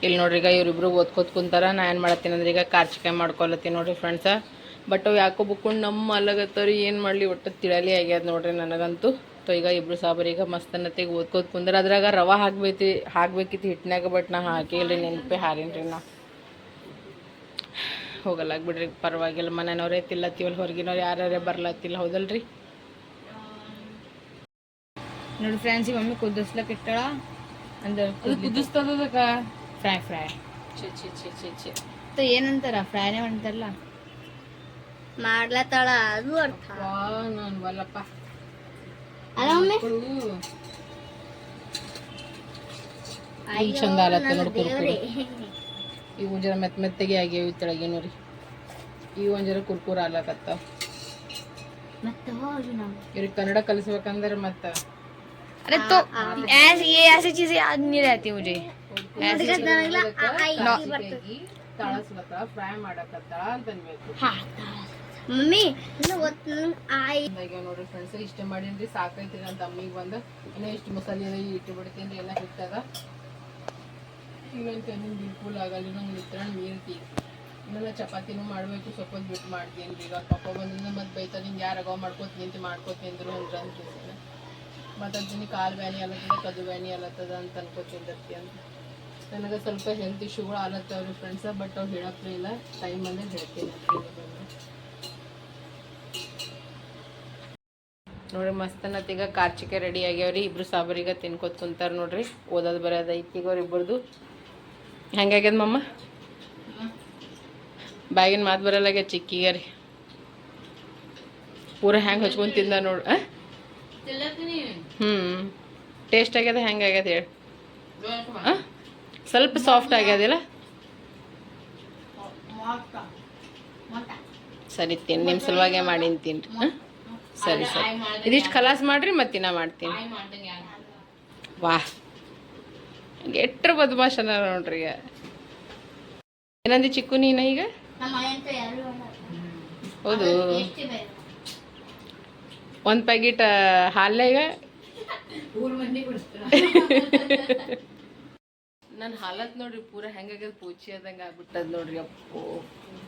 ಇಲ್ಲಿ ನೋಡ್ರಿ ಈಗ ಇವರಿಬ್ರು ಓದ್ಕೋತ ಕುಂತಾರ, ನಾ ಏನು ಮಾಡತ್ತೀನಿ ಅಂದ್ರೆ ಈಗ ಕಾರ್ಚಿಕಾಯಿ ಮಾಡ್ಕೊಳತ್ತೀನಿ ನೋಡ್ರಿ ಫ್ರೆಂಡ್ಸ ಬಟ್ ಅವು ಯಾಕೋ ಬುಕ್ಕೊಂಡು ನಮ್ಮ ಅಲ್ಲಗತ್ತವ್ರಿ ಏನು ಮಾಡಲಿ ಒಟ್ಟು ತಿಳಲಿ ಆಗ್ಯದ ನೋಡ್ರಿ ನನಗಂತೂ. ಸೊ ಈಗ ಇಬ್ರು ಸಾಬರ್ ಈಗ ಮಸ್ತನತ್ತಿಗೆ ಓದ್ಕೋದು ಕುಂದ್ರೆ. ಅದ್ರಾಗ ರವೆ ಹಾಕ್ಬೇತಿ ಹಾಕ್ಬೇಕಿತ್ತು ಹಿಟ್ಟಿನಾಗ ಬಟ್ ನಾ ಹಾಕಿಲ್ರಿ ನೆನಪೆ ಹಾರೇನ್ರಿ ನಾ. ಹೋಗಲ್ಲ ಬಿಡ್ರಿ ಪರವಾಗಿಲ್ಲ. ಮನೆಯವ್ರೇ ತಿಲ್ಲತ್ತಿವಲ್ಲ ಹೊರಗಿನವ್ರು ಯಾರ್ಯಾರೇ ಬರ್ಲತ್ತಿಲ್ಲ ಹೌದಲ್ರಿ? ನೋಡಿ ಫ್ರೆಂಡ್ಸ್ ಈ ಮಮ್ಮಿ ಕುದಿಸ್ಲಕ್ ಇಟ್ಟಳ? ಅಂದ್ರೆ ಕುದಿಸ್ತದ ಕುದಿಸ್ತದಕ್ಕ ಫ್ರೈ ಫ್ರೈ ಚಿ ಚಿ ಚಿ ಚಿ ಚಿ ಏನಂತಾರ? ಫ್ರೈನೇ ಅಂತಾರಲ್ಲ? ಮಾಡ್ಲತ್ತಾಳ ಅದು ಅರ್ಥ ವಾ ನಾನು ಬಲ್ಲಪ್ಪ ಅಲ್ಲ ಮಮ್ಮಿ ಮಕ್ಕಳು ಈ ಚಂದ ಆಲತ್ತ ನೋಡಿ ಕುರ್ಕುರಿ ಇವು ಜರ ಮೆತ್ತ ಮೆತ್ತಗೆ ಆಗ್ಯಾವ ತೆಳಗಿನೂ ರೀ ಇವು ಒಂದು ಜರ ಕುರ್ಕುರ ಆಲಕತ್ತಾವ ಮತ್ತೆ ಹೋಗಿ ನಾವು ಇವ್ರಿಗೆ ಕನ್ನಡ ಕಲಿಸ್ಬೇಕಂದ್ರೆ ಮತ್ತೆ अरे तो ऐसे ये ऐसी चीजें याद नहीं रहती मुझे ತಾಳಸ್ಲತ್ತ ಮಮ್ಮಿ ನೋಡಿ ಫ್ರೆಂಡ್ಸ್ ಇಷ್ಟೇ ಮಾಡೀನ್ರಿ ಸಾಕೈತಿ ನನ್ನ ತಮ್ಮಿಗೆ ಬಂದು. ಇನ್ನೂ ಇಷ್ಟು ಮಸಾಲೆ ಅದ ಇಟ್ಟು ಬಿಡ್ತೀನಿ, ಎಲ್ಲ ಹಿಟ್ಟದ ಇನ್ನೊಂದು ಕಣ್ಣಿನ ಬಿಲ್ಕುಲ್ ಆಗಲ್ಲ ನಂಗೆ ನಿತ್ರಣ ಮೀರ್ತಿ ಇನ್ನೆಲ್ಲ ಚಪಾತಿನೂ ಮಾಡಬೇಕು ಸ್ವಲ್ಪ ಬಿಟ್ಟು ಮಾಡ್ತೀನಿ ಈಗ ಪಪ್ಪ ಬಂದಿಂದ ಮತ್ತೆ ಬೈತಾ ನಿಂಗೆ ಯಾರು ಅಗೋ ಮಾಡ್ಕೊತ ನಿಂತು ಮಾಡ್ಕೋತ ನಿಂದ್ರು ಅಂದ್ರೆ ಅಂತ ಮತ್ತು ಅದನ್ನ ಕಾಲು ಬ್ಯಾನಿ ಅಲ್ಲತ್ತದ ಕದು ಬ್ಯಾನಿ ಅಲ್ಲತ್ತದ ಅಂತ ಅನ್ಕೋತಿದ್ದತ್ತಿ ಅಂತ ನನಗೆ ಸ್ವಲ್ಪ ಹೆಲ್ತ್ ಇಶ್ಯೂಗಳು ಆಲತ್ತವ್ರಿ ಫ್ರೆಂಡ್ಸ ಬಟ್ ಅವ್ರು ಹೇಳಪ್ಪ ಇಲ್ಲ ಟೈಮಲ್ಲೇ ಹೇಳ್ತೀನಿ ನೋಡ್ರಿ, ಮಸ್ತ್ ಈಗ ಕಾರ್ಚಿಕೆ ರೆಡಿ ಆಗ್ಯಾವ್ರಿ. ಇಬ್ರು ಸಾಬರಿಗ ತಿನ್ಕೋತ ಕುಂತಾರ ನೋಡ್ರಿ. ಓದೋದು ಬರೋದು ಐತಿ ಈಗ ಅವ್ರಿಬ್ಬರದು ಹೆಂಗಾಗ್ಯದ ಮಮ್ಮ ಬ್ಯಾಗಿನ ಮಾತು ಬರಲ್ಲಾಗ ಚಿಕ್ಕಿಗ ರೀ. ಪೂರ ಹೆಂಗೆ ಹಚ್ಕೊಂಡ್ ತಿಂದ ನೋಡ್ರಿ ಹ್ಞೂ ಟೇಸ್ಟ್ ಆಗ್ಯದ ಹೆಂಗೆ ಆಗ್ಯದ ಹೇಳಿ. ಸ್ವಲ್ಪ ಸಾಫ್ಟ್ ಆಗ್ಯದಿಲ್ಲ ಸರಿ ತಿನ್ ನಿಮ್ಮ ಸಲುವಾಗೆ ಮಾಡೀನಿ ತಿನ್ರಿ. ಹಾಂ ಸರಿ ಸರಿ. ಇದಿಷ್ಟು ಕಲಾಸ್ ಮಾಡ್ರಿ ಮತ್ತೆ ನಾ ಮಾಡ್ತೀನಿ. ವಾಹ್. ಎಟ್ರ ಬದ್ಮಾಶನ ನೋಡ್ರಿ ಈಗ. ಏನಂದಿ ಚಿಕ್ಕು ನೀನ ಈಗ? ನಮ್ಮ ಮನೆಯಂತ ಯಾರು ಹೌದು. ಒಂದು ಪ್ಯಾಕೆಟ್ ಹಾಲೇ ಈಗ? ನನ್ನ ಹಾಲತ್ ನೋಡ್ರಿ ಪೂರ ಹೆಂಗಾಗ್ಯದ ಪೂಚಿ ಆದಂಗೆ ಆಗ್ಬಿಟ್ಟದ ನೋಡ್ರಿ ಅಪ್ಪೋ.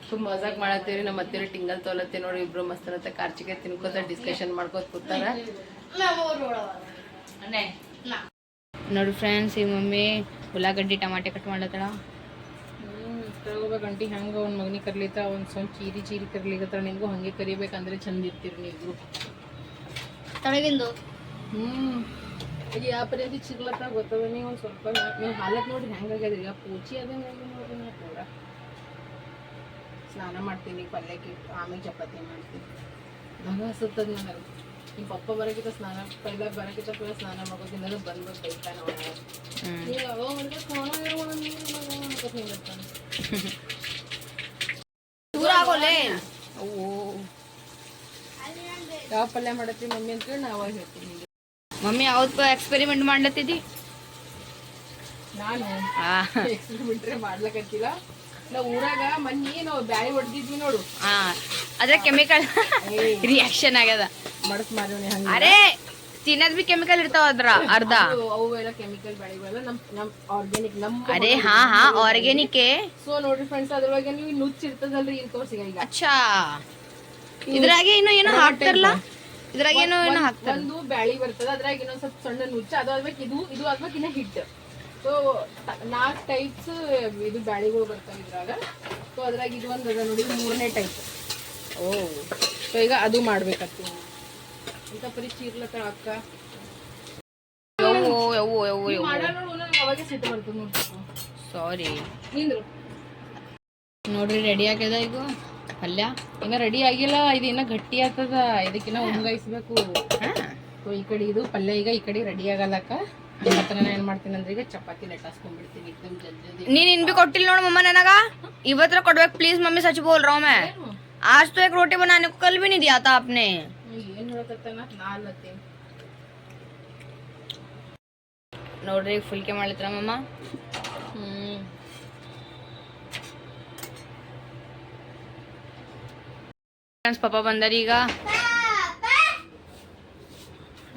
ತುಂಬ ಮಜಾಕ್ ಮಾಡತ್ತೀರಿ ನಮ್ಮ ಹತ್ತಿರ ಟಿಂಗಲ್ ತೋಲತ್ತೆ ನೋಡಿ ಇಬ್ರು ಮಸ್ತನತ್ತ ಕಾರ್ಚಿಗೆ ತಿನ್ಕೋತ ಡಿಸ್ಕಷನ್ ಮಾಡ್ಕೋತ ಕೂತಾರ. ನೋಡಿ ಫ್ರೆಂಡ್ಸ್ ಈ ಮಮ್ಮಿ ಉಳ್ಳಾಗಡ್ಡಿ ಟಮಾಟೆ ಕಟ್ ಮಾಡ್ಲತ್ತಳ. ತಗೋಬೇಕಂಟಿ ಹೆಂಗೆ ಅವ್ನ ಮಗನಿ ಕರ್ಲಿತ್ತ ಒಂದು ಸ್ವಲ್ಪ ಚೀರಿ ಚೀರಿ ಕರ್ಲಿಕತ್ತಾರ ನಿಂಗೂ ಹಂಗೆ ಕರಿಬೇಕಂದ್ರೆ ಚಂದ ಇರ್ತೀರಿ ನೀವು ಹ್ಮ್. ಹ್ಞೂ ಈಗ ಯಾವ ಪರ್ಯಂತ ಚಿಗ್ಲತ್ತ ಗೊತ್ತದ ನೀವು ಒಂದು ಸ್ವಲ್ಪ ನೀವು ಹಾಲತ್ ನೋಡ್ರಿ ಹೆಂಗಾಗ್ಯದ ಈಗ ಪೂಚಿ ಅದಂಗೆ ಆಗಿದೆ ನೋಡ್ರಿ ನಾ ಪೂರ. ಸ್ನಾನ ಮಾಡ್ತೀನಿ ಪಲ್ಯಕ್ಕೆ ಆಮೇಲೆ ಚಪಾತಿ ಮಾಡ್ತೀನಿ. ನಂಗೆ ಹಸುತ್ತದ ನನಗೆ. ನಿಮ್ಮ ಪಪ್ಪ ಬರೋಕ್ಕಿಂತ ಸ್ನಾನ ಪೈಲ ಬರೋಕ್ಕಿಂತ ಪೈಲ ಸ್ನಾನ ಮಾಡ್ಕೋತೀನಿ ಅದು ಬಂದ್ಬಿಟ್ಟು ಬೈತಾನೆ ಅವನ ನೀವು ಯಾವಾಗ ಮಾಡಿದ್ರೆ ಕೋಣ ಇರುವ ಅನ್ಕೋತ ನಿಂದಿರ್ತಾನೆ ದೂರ ಆಗೋಲೆ? ಅವು ಯಾವ ಪಲ್ಯ ಮಾಡತ್ತಿ ಮಮ್ಮಿ ಅಂತೇಳಿ ನಾ ಅವಾಗ ಹೇಳ್ತೀನಿ ನಿಂಗೆ. ಮಮ್ಮಿ ಯಾವ್ದು ಎಕ್ಸ್ಪೆರಿಮೆಂಟ್ ಮಾಡ್ಲತ್ತಿದ್ದಿ? ನಾನು? ಎಕ್ಸ್ಪೆರಿಮೆಂಟ್ರೆ ಮಾಡ್ಲಕತ್ತಿಲ್ಲ. ನಾವು ಊರಾಗ ಮೊನ್ನೆ ನಾವು ಬ್ಯಾಳಿ ಹೊಡೆದಿದ್ವಿ ನೋಡು. ಆ, ಅದ್ರ ಕೆಮಿಕಲ್ ರಿಯಾಕ್ಷನ್ ಆಗ್ಯದ. ಮಡಸ್ ಮಾರವಣಿ ಹಂಗೆ. ಅರೆ ತಿನ್ನೋದ್ ಬಿ ಕೆಮಿಕಲ್ ಇರ್ತಾವ ಅದ್ರ ಅರ್ಧ. ಅವು- ಅವು ಕೆಮಿಕಲ್ ಬೆಳೆಗಳೆಲ್ಲ ನಮ್ ನಮ್ ಆರ್ಗ್ಯಾನಿಕ್ ನಮ್ ಅರೆ ಹಾ ಹಾ ಆರ್ಗ್ಯಾನಿಕ್ ಸೊ ನೋಡ್ರಿ ಫ್ರೆಂಡ್ಸ್ ಅದ್ರೊಳಗೆ ನೀವು ನುಚ್ಚ ಇರ್ತದಲ್ರಿ ಇಲ್ಲಿ ತೋರ್ಸಿಗ ಈಗ. ಅಚ್ಚಾ. ಇದ್ರಾಗೆ ಇನ್ನು ಏನೋ ಹಾಕ್ತಾರಲ್ಲ? ಇದ್ರಾಗ ಏನೋ ಏನೋ ಹಾಕ್ತಾರೆ. ಒಂದು ಬ್ಯಾಳಿ ಬರ್ತದ ಅದ್ರಾಗ ಏನೋ ಸ್ವಲ್ಪ ಸಣ್ಣ ನುಚ್ಚ ಅದು ಆದ್ಮೇಲೆ ಇದು ಇದು ಆದ್ಮೇಲೆ ಇನ್ನ ಹಿಟ್ಟು ಸೊ ನಾಲ್ಕು ಟೈಪ್ಸ್ ಇದು ಬ್ಯಾಳಿಗಳು ಬರ್ತಾವ ಇದ್ರಾಗ. ಸೊ ಅದ್ರಾಗ ಇದು ಒಂದು ಅದ ನೋಡಿ ಮೂರನೇ ಟೈಪ್ ಓ. ಸೊ ಈಗ ಅದು ಮಾಡ್ಬೇಕಾಗ್ತದೆ ಅಂತ ಪರಿ ಚೀರ್ಲಕ್ಕ ಅಕ್ಕ? ಯವ್ವು ಯವ್ವು ಯವ್ವು ಯವ್ವು. ಮಾಡ ನೋಡು ನಂಗೆ ಅವಾಗೆ ಸಿಟ್ಟು ಬರ್ತದೆ ನೋಡ್ಬೇಕು. ಸಾರಿ ನಿಂದ್ರು. ನೋಡ್ರಿ ರೆಡಿ ಆಗ್ಯದ ಈಗ ಪಲ್ಯ ಇನ್ನ ರೆಡಿ ಆಗಿಲ್ಲ ಇದು ಇನ್ನ ಗಟ್ಟಿ ಆಗ್ತದ ಇದಕ್ಕಿನ್ನ ಉಂಗಾಯಿಸ್ಬೇಕು ಸೊ ಈ ಕಡೆ ಇದು ಪಲ್ಯ ಈಗ ಈ ಕಡೆ ರೆಡಿ ಆಗಲ್ಲಕ್ಕ ಮತ್ತೆ ನಾನು ಏನ್ ಮಾಡ್ತೀನಿ ಅಂದ್ರೆ ಈಗ ಚಪಾತಿ ಲಟಾಸ್ಕೊಂಡ್ಬಿಡ್ತೀನಿ एकदम ಜಲ್ದಿ ಜಲ್ದಿ ನೀನ್ ಇನ್ भी ಕೊಟ್ಟಿಲ್ಲ ನೋಡು मम्मा ನನಗ ಇವತ್ರ ಕೊಡ್ಬೇಕು ಪ್ಲೀಸ್ मम्मी सच बोल रहा हूँ मैं आज तो एक रोटी बनाने को कल भी नहीं दिया था आपने ಏನ್ ಹೇಳಕತ್ತಾನ ನಾಲ್ಕತ್ತೆ ನೋಡ್ರಿ ಈಗ ಫುಲ್ಕೆ ಮಾಡ್ಲಿತ್ರ ಮಮ್ಮ ಹ್ಮ್ ಫ್ರೆಂಡ್ಸ್ ಪಾಪ ಬಂದಾರಿ ಈಗ.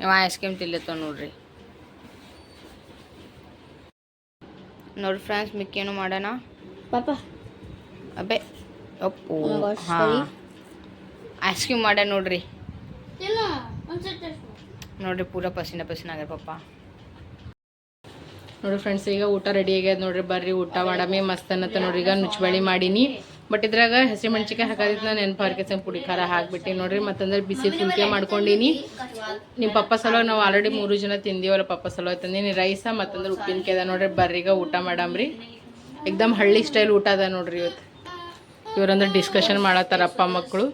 ಇವ ಐಸ್ ಕ್ರೀಮ್ ತಿನ್ಲತ್ತವ ನೋಡ್ರಿ. ನೋಡ್ರಿ ಫ್ರೆಂಡ್ಸ್ ಮಿಕ್ಕೇನು ಮಾಡೋಣ. ಪಾಪ. ಅಬ್ಬೆ ಅಪ್ಪು ಹಾ. ಐಸ್ ಕ್ರೀಮ್ ಮಾಡ ನೋಡ್ರಿ. ನೋಡ್ರಿ ಪೂರಾ ಪಸಿನ ಪಸಿನ ಆಗ್ಯಾರ ಪಪ್ಪ ನೋಡ್ರಿ ಫ್ರೆಂಡ್ಸ್ ಈಗ ಊಟ ರೆಡಿ ಆಗ್ಯದ ನೋಡ್ರಿ. ಬರ್ರಿ ಊಟ ಮಾಡಮಿ ಮಸ್ತ್ ಅನ್ನತ್ತ ನೋಡ್ರಿ. ಈಗ ನುಚ್ಚಬಳಿ ಮಾಡೀನಿ. ಬಟ್ ಇದ್ರಾಗ ಹಸಿ ಮೆಣಸಿಕಾಯಿ ಹಾಕೋದಿತ್ತು ನಾನು ನೆನಪು ಹಾರ್ಕೆಸ ಪುಡಿ ಖಾರ ಹಾಕ್ಬಿಟ್ಟು ನೋಡ್ರಿ ಮತ್ತಂದ್ರೆ ಬಿಸಿ ಫುಲ್ಕೆ ಮಾಡ್ಕೊಂಡಿನಿ. ನಿಮ್ಮ ಪಪ್ಪ ಸಲುವಾಗಿ ನಾವು ಆಲ್ರೆಡಿ ಮೂರು ಜನ ತಿಂದೀವಲ್ಲ ಪಪ್ಪ ಸಲುವಾಗಿ ತಂದೀನಿ. ರೈಸ ಮತ್ತಂದ್ರೆ ಉಪ್ಪಿನಕಾಯಿ ಅದ ನೋಡ್ರಿ ಬರ್ರಿಗ ಊಟ ಮಾಡಮ್ರಿ. ಎಕ್ದಮ್ ಹಳ್ಳಿ ಸ್ಟೈಲ್ ಊಟ ಅದ ನೋಡ್ರಿ ಇವತ್ತು ಇವರಂದ್ರೆ ಡಿಸ್ಕಷನ್ ಮಾಡತ್ತಾರ ಅಪ್ಪ ಮಕ್ಕಳು